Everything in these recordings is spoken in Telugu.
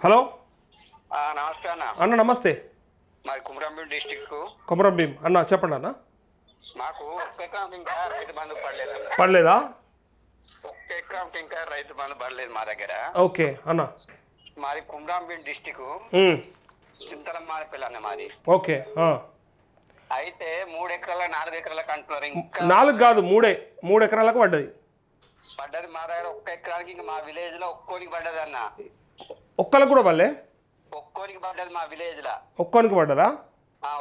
హలో? నమస్తే అన్న. అన్న నమస్తే. మాది కుమరంభీం డిస్టిక్ కొమరం భీం అన్న చెప్పండి అన్న. మాకు ఒక్క ఇంకా రైతు బంధు పడలేదు పడలేదా? ఒక్క ఎకరం ఇంకా రైతు బంధు పడలేదు మా దగ్గర. ఓకే అన్న. మాది కుమరంభీం డిస్టిక్ చింతలం మానపల్లి అన్న మాది. ఓకే. అయితే మూడు ఎకరాల నాలుగు ఎకరాలకు అంటున్నారు ఇంకా నాలుగు కాదు మూడే. మూడు ఎకరాలకు పడ్డది. పడ్డది మా దగ్గర ఒక్క ఎకరానికి ఇంకా మా విలేజ్లో ఒక్కోనికి పడ్డది అన్న. ఒక్కరికి కూడా పడలే? ఒక్కోనికి పడ్డది మా విలేజ్లో ఒక్కరికి పడ్డదా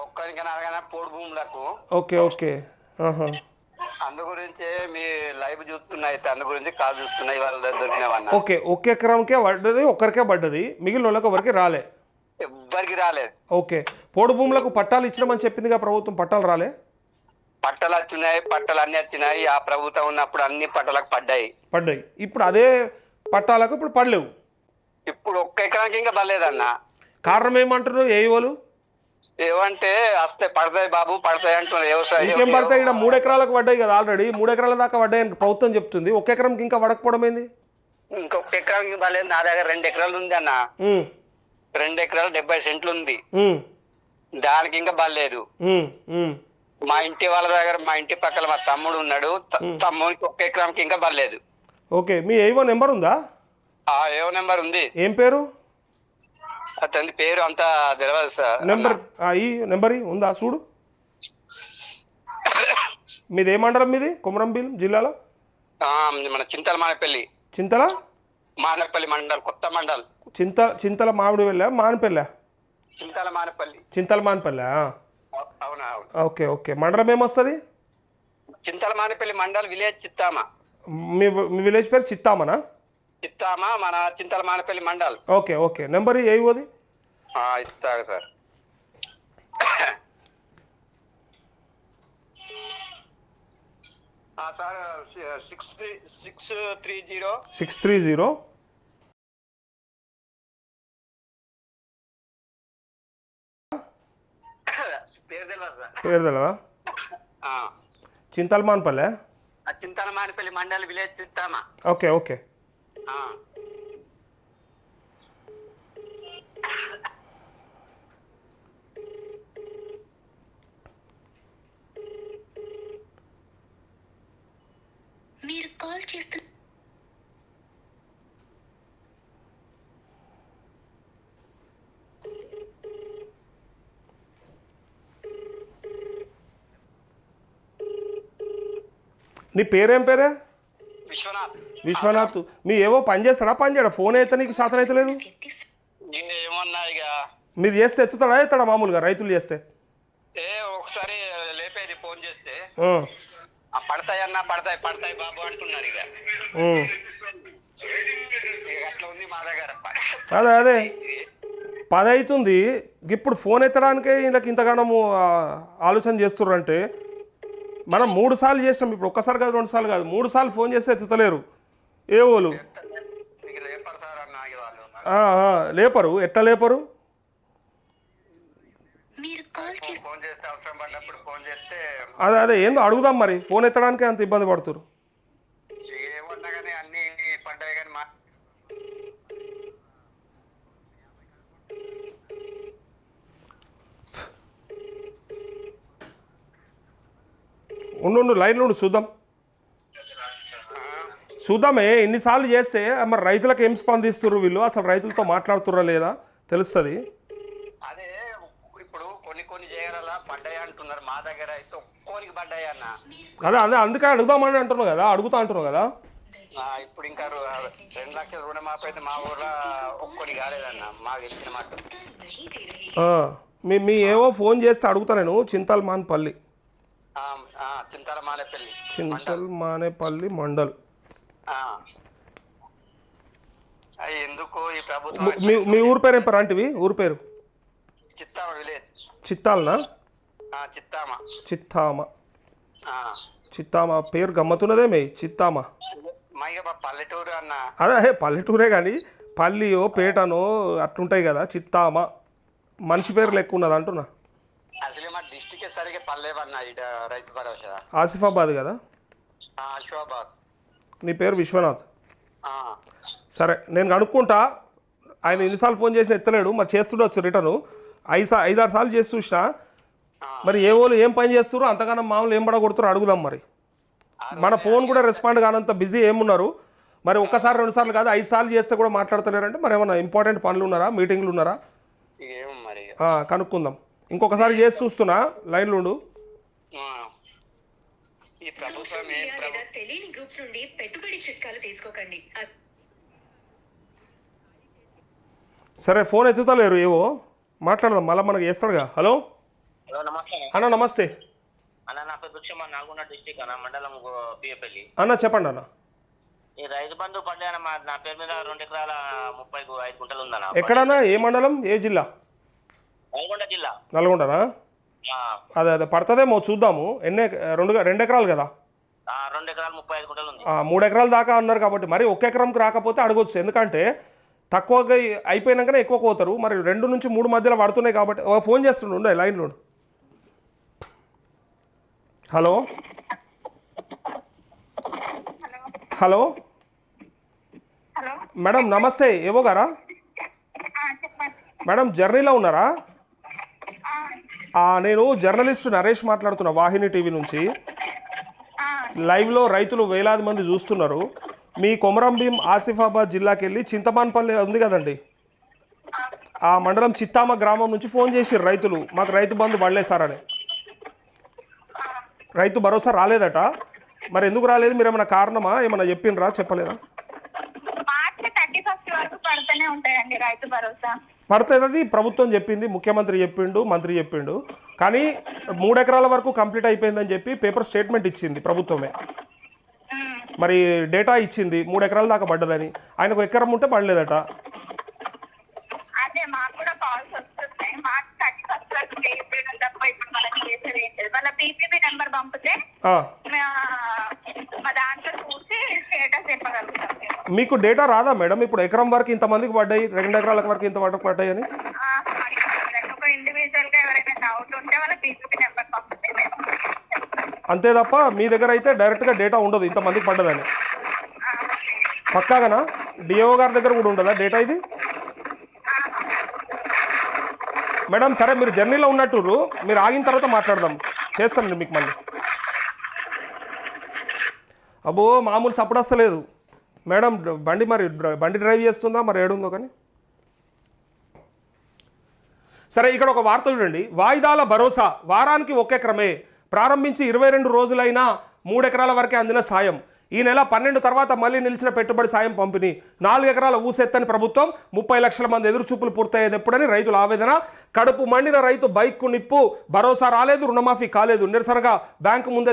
ఒక్కరికి నాలుగైనా పోడు భూములకు. Okay okay. అందు గురించే మీ లైవ్ చూస్తున్నా అయితే అందు గురించి కాల్ చూస్తున్నా ఇవాళ దొరికినవన్న ఓకే ఒక్క ఎకరంకే పడ్డది ఒక్కరికే పడ్డది మిగిలిన వాళ్ళకి ఎవరికి రాలే. ఎవ్వరికి రాలేదు. ఓకే. పోడు భూములకు పట్టాలు ఇచ్చినామని చెప్పిందిగా ప్రభుత్వం పట్టాలు రాలే? పట్టలు వచ్చినాయి పట్టలు అన్ని వచ్చినాయి ఆ ప్రభుత్వం ఉన్నప్పుడు అన్ని పట్టలకు పడ్డాయి. పడ్డాయి. ఇప్పుడు అదే పట్టాలకు ఇప్పుడు పడలేవు. ఇప్పుడు ఒక్క ఎకరానికి ఇంకా పడలేదన్న కారణం ఏమంటారు ఏ వాళ్ళు ఏమంటే వస్తే పడతాయి బాబు పడతాయి అంటున్నారు. వ్యవసాయం ఇంకేం పడతాయి? ఇక్కడ మూడు ఎకరాలకు పడ్డాయి కదా ఆల్రెడీ మూడు ఎకరాల దాకా పడ్డాయని ప్రభుత్వం చెప్తుంది. ఒక ఎకరంకి ఇంకా పడకపోవడం ఏంది? ఇంకొక ఎకరానికి పడలేదు నా దగ్గర రెండు ఎకరాలు ఉంది అన్న. రెండు ఎకరాలు డెబ్బై సెంట్లు ఉంది. దానికి ఇంకా ఉమ్. మా ఇంటి వాళ్ళ దగ్గర మా ఇంటి పక్కల మా తమ్ముడు ఉన్నాడు. తమ్ముడికి ఒక్క ఎకరానికి ఇంకా పడలేదు ఓకే. మీ ఏవో నెంబర్ ఉందా? ఏవో నెంబర్ ఉంది. ఏం పేరు? అతని పేరు అంతా తెలియదు సార్. నెంబర్ ఈ నెంబర్ ఉందా? చూడు. మీది ఏ మండలం మీది? కొమరంభీం జిల్లాలో? మన చింతల మానపల్లి. చింతల? మానపల్లి మండల్ కొత్త మండల్. చింత చింతల మామిడి వెళ్ళా? మానపల్లె? చింతల మానపల్లి. చింతల మానపల్లె అవునా అవును. Okay okay. మండలం ఏమొస్తుంది? చింతల మానపల్లి మండల్ విలేజ్ చిత్తామ. మీ విలేజ్ పేరు చిత్తామనా? చిత్తామ మన Chintala Manapalli mandal. Okay okay. Number ఏ ఓది ఆ, ఇస్తాగా sir. Sir six three six three zero. Six three zero. పేరు తెలదా ఆ, చింతల మానపల్లె ఆ. Chintala Manapalli mandal village Chittama okay okay. మీరు కాల్ చేస్తున్న నీ పేరేం పేరే? విశ్వనాథ్. విశ్వనాథ్ మీ ఏవో పని చేస్తాడా? పని చేయడా? ఫోన్ అయితే నీకు శాతం అయితే లేదు? మీరు చేస్తే ఎత్తుతాడా? ఎత్తాడా మామూలుగా రైతులు చేస్తే? ఒకసారి లేపేది ఫోన్ చేస్తే. ఆ. పడతాయన్నా పడతాయి పడతాయి బాబు అంటున్నారు ఇక. ఉమ్. ఇక అట్లా ఉంది మా దగ్గర. అదే అదే. పది అవుతుంది ఇప్పుడు ఫోన్ ఎత్తడానికే వీళ్ళకి ఇంతగానము ఆలోచన చేస్తుర్రంటే మనం మూడు సార్లు చేసినాం. ఇప్పుడు ఒక్కసారి కాదు రెండు సార్లు కాదు. మూడు సార్లు ఫోన్ చేస్తే ఎత్తుతలేరు. ఏ ఓలు? లేపరు. వాళ్ళు ఎట్లా లేపరు? అదే అదే ఏందో అడుగుదాం మరి. ఫోన్ ఎత్తడానికే అంత ఇబ్బంది పడుతురు ఉండు లైన్లో ఉండు చూద్దాం. చూద్దామే ఎన్నిసార్లు చేస్తే మరి రైతులకు ఏం స్పందిస్తుర్రు వీళ్ళు? అసలు రైతులతో మాట్లాడుతుర్రా లేదా? తెలుస్తుంది. అదే ఇప్పుడు కొన్ని కొన్ని చేయగల పడ్డాయి అంటున్నారు. మా దగ్గర అయితే ఒక్కోనికి పడ్డాయి అన్న. అదే అదే అందుకే అడుగుదామని అంటున్నావు కదా అడుగుతా అంటున్నావు కదా. ఇప్పుడు ఇంకా రెండు లక్షల రుణమాఫీ అయితే మా ఊర్లో ఒక్కోని కాలేదన్న మాకు ఇచ్చిన మాట. మీ మీ ఏవో ఫోన్ చేస్తే అడుగుతా నేను చింతల్ మాన్పల్లి చింతల మాలేపల్లి చింతల్ మానేపల్లి మండల్. ఎందుకు ఈ ప్రభుత్వం ము- మీ ఊరు పేరు ఏం పేరు? అంటివి ఊరు పేరు? చిత్తామ విలేజ్. చిత్తాలనా? చిత్తామ. చిత్తామ. చిత్తామ పేరు గమ్మతున్నదే మే చిత్తామ. పల్లెటూరు అన్న. అదే పల్లెటూరే కానీ పల్లియో పేటనో అట్లుంటాయి కదా చిత్తామ. మనిషి పేరు లెక్క ఉన్నది అంటున్నా. ఆసిఫాబాద్ కదా? ఆ, అశ్వాబాద్ నీ పేరు విశ్వనాథ్. సరే నేను కనుక్కుంటా. ఆయన ఎన్నిసార్లు ఫోన్ చేసినా ఎత్తలేడు మరి చేస్తుండొచ్చు రిటర్న్. ఐదు సా ఐదారు సార్లు చేసి చూసినా. మరి ఏ వాళ్ళు ఏం పని చేస్తారు అంతగానో మామూలు ఏం పడగొడుతారో అడుగుదాం మరి. మన ఫోన్ కూడా రెస్పాండ్ కానంత బిజీ ఏమున్నారు. మరి ఒక్కసారి రెండు సార్లు కాదు ఐదు సార్లు చేస్తే కూడా మాట్లాడతలేరంటే మరి ఏమైనా ఇంపార్టెంట్ పనులు ఉన్నారా మీటింగ్లు ఉన్నారా? కనుక్కుందాం. ఇంకొకసారి చేసి చూస్తున్నా లైన్లో ఉండు. ఈ ప్రభుత్వం లేదా తెలియని గ్రూప్స్ నుండి పెట్టుబడి చిట్కాలు తీసుకోకండి. సరే ఫోన్ ఎత్తుతలేరు ఏవో? మాట్లాడదాం మళ్ళీ మనకి చేస్తాడుగా. హలో? హలో నమస్తే. అన్న నమస్తే. అన్న నా పేరు దుక్షమ నల్గొండ డిస్టిక్ అన్న మండలం పిఎపల్లి అన్న చెప్పండి అన్న. ఈ రైతు బంధు పడ్డా అన్న మా నా పేరు మీద రెండు ఎకరాల ముప్పై ఐదు గుంటలు ఉందన్న. ఎక్కడన్నా ఏ మండలం ఏ జిల్లా? నల్గొండ జిల్లా. నల్గొండనా? అదే అదే పడుతుందేమో చూద్దాము. ఎన్ని రెండు రెండు ఎకరాలు కదా? ఆ, రెండు ఎకరాల ముప్పై ఐదు గుంటలు ఉంది. ఆ, మూడు ఎకరాల దాకా అన్నారు కాబట్టి మరి ఒక్క ఎకరంకి రాకపోతే అడగొచ్చు. ఎందుకంటే తక్కువగా అయిపోయినాకనే ఎక్కువ పోతారు. మరి రెండు నుంచి మూడు మధ్యలో పడుతున్నాయి కాబట్టి ఓ ఫోన్ చేస్తుండు ఉండే లైన్లో. హలో? హలో? హలో? మేడం నమస్తే. ఏవో గారా? ఆ, చెప్పండి. మేడం జర్నీలో ఉన్నారా? నేను జర్నలిస్ట్ నరేష్ మాట్లాడుతున్నా వాహిని టీవీ నుంచి. లైవ్లో రైతులు వేలాది మంది చూస్తున్నారు. మీ కొమరం భీం ఆసిఫాబాద్ జిల్లాకి వెళ్ళి చింతమాన్పల్లి ఉంది కదండి? ఆ మండలం చిత్తామ గ్రామం నుంచి ఫోన్ చేసిర్రు రైతులు. మాకు రైతు బంధు పడలేసారని. రైతు భరోసా రాలేదట. మరి ఎందుకు రాలేదు? మీరు ఏమైనా కారణమా? ఏమైనా చెప్పిండ్రా? చెప్పలేదా? మార్చి థర్టీ ఫస్ట్ వరకు పడుతూనే ఉంటాయండి రైతు భరోసా. పడుతుంది అది ప్రభుత్వం చెప్పింది ముఖ్యమంత్రి చెప్పిండు మంత్రి చెప్పిండు. కానీ మూడు ఎకరాల వరకు కంప్లీట్ అయిపోయిందని చెప్పి పేపర్ స్టేట్మెంట్ ఇచ్చింది ప్రభుత్వమే. మరి డేటా ఇచ్చింది మూడు ఎకరాల దాకా పడ్డదని. ఆయనకు ఎకరం ఉంటే పడలేదట. మా- దాంట్లో చూసి స్టేటస్ చెప్పగలుగుతాం. మీకు డేటా రాదా మేడం? ఇప్పుడు ఎకరం వరకు ఇంతమందికి పడ్డాయి రెండు ఎకరాల వరకు ఇంత వరకు పడ్డాయి అని. అంతే తప్ప మీ దగ్గర అయితే డైరెక్ట్గా డేటా ఉండదు ఇంతమందికి పడ్డదని. పక్కాగనా? డిఓ గారి దగ్గర కూడా ఉండదా డేటా ఇది? మేడం సరే మీరు జర్నీలో ఉన్నట్టుర్రు మీరు ఆగిన తర్వాత మాట్లాడదాం. చేస్తానండి మీకు మళ్ళీ. అబ్బో మామూలు సపోర్ట్ వస్తలేదు మేడం బండి మరి బండి డ్రైవ్ చేస్తుందా? మరి ఏడుందో కానీ? సరే ఇక్కడ ఒక వార్త చూడండి. వాయిదాల భరోసా వారానికి ఒకే క్రమే. ప్రారంభించి ఇరవై రెండు రోజులైనా మూడు ఎకరాల వరకే అందిన సాయం. ఈ నెల పన్నెండు తర్వాత మళ్ళీ నిలిచిన పెట్టుబడి సాయం పంపిణీ. నాలుగు ఎకరాల ఊసెత్తని ప్రభుత్వం ముప్పై లక్షల మంది ఎదురుచూపులు పూర్తయ్యేది ఎప్పుడని రైతుల ఆవేదన. కడుపు మండిన రైతు బైక్కు నిప్పు. భరోసా రాలేదు రుణమాఫీ కాలేదు. నిరసనగా బ్యాంకు ముందే